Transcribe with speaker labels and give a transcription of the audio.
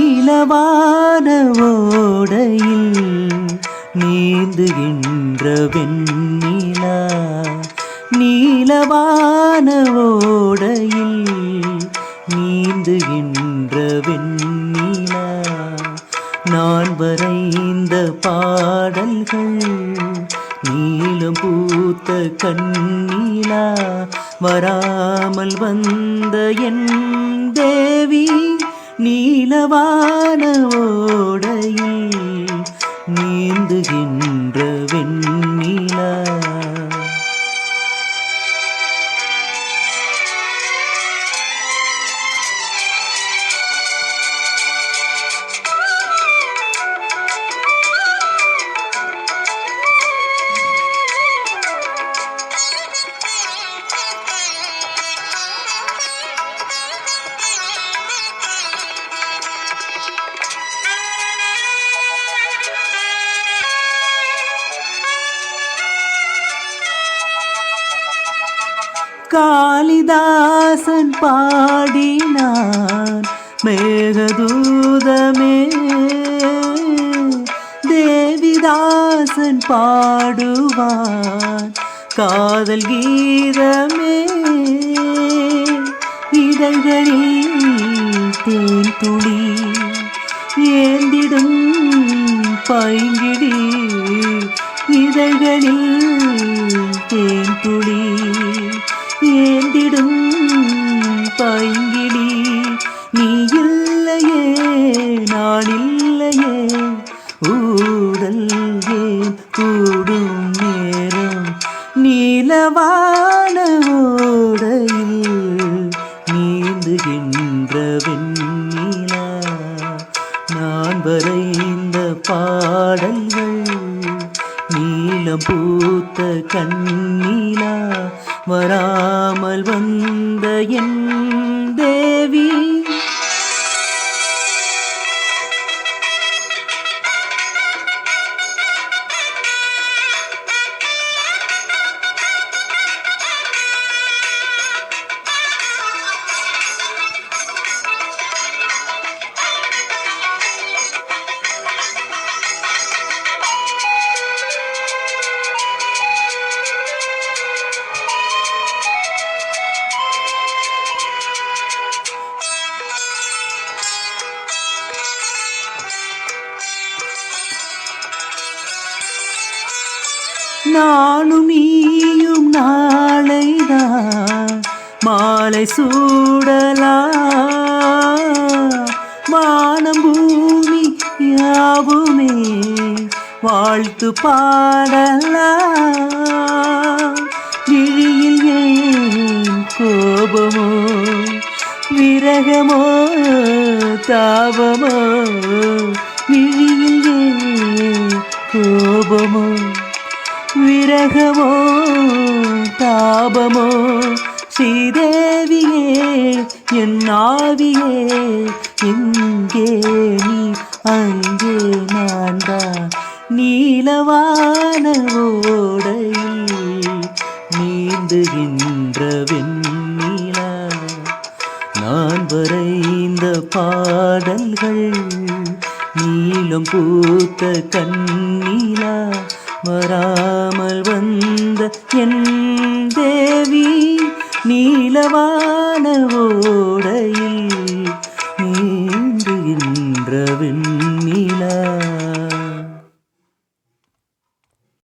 Speaker 1: நீலவான ஓடையில் நீந்துகின்றவென் நிலவான ஓடையில் நீந்துகின்ற வெண்ணிலா நான் வரைந்த பாடல்கள் நீளம் பூத்த கண்ணீலா வராமல் வந்த என் தேவி நீலவான ஓ காளிதாசன் பாடினான். மேகதூதமே தேவிதாசன் பாடுவான். காதல் கீதமே இதழ்களில் தேன் துளி ஏந்திடும் பைங்கிடி இதழ்களில் தேன் துளி. ஏந்திடும் பைங்கிடி. நீ இல்லையே நான் இல்லையே. ஊடல் ஏன் கூடும் நேரம்? நீலவான ஓடையில் நீந்துகின்ற வெண்ணிலா நான் வரைந்த பாடல்கள் நீலம் பூத்த கண்ணி வராமல் நானும் நீயும் நாளைதான். மாலை சூடலா. வானம் பூமி யாவுமே. வாழ்த்து பாடலா. விழியில் ஏன் கோபமோ? விரகமோ? தாபமோ? விழியில் ஏன் கோபமோ? விரகமோ தாபமோ ஸ்ரீதேவியே என் ஆவியே இங்கே நீ அங்கே நான் தான் நீலவான ஓடை நீந்துகின்ற வெண்ணிலா. நான் வரைந்த பாடல்கள் நீளம் பூத்த கண்ணீலா. வராமல் வந்த என் தேவி நீலவான ஓட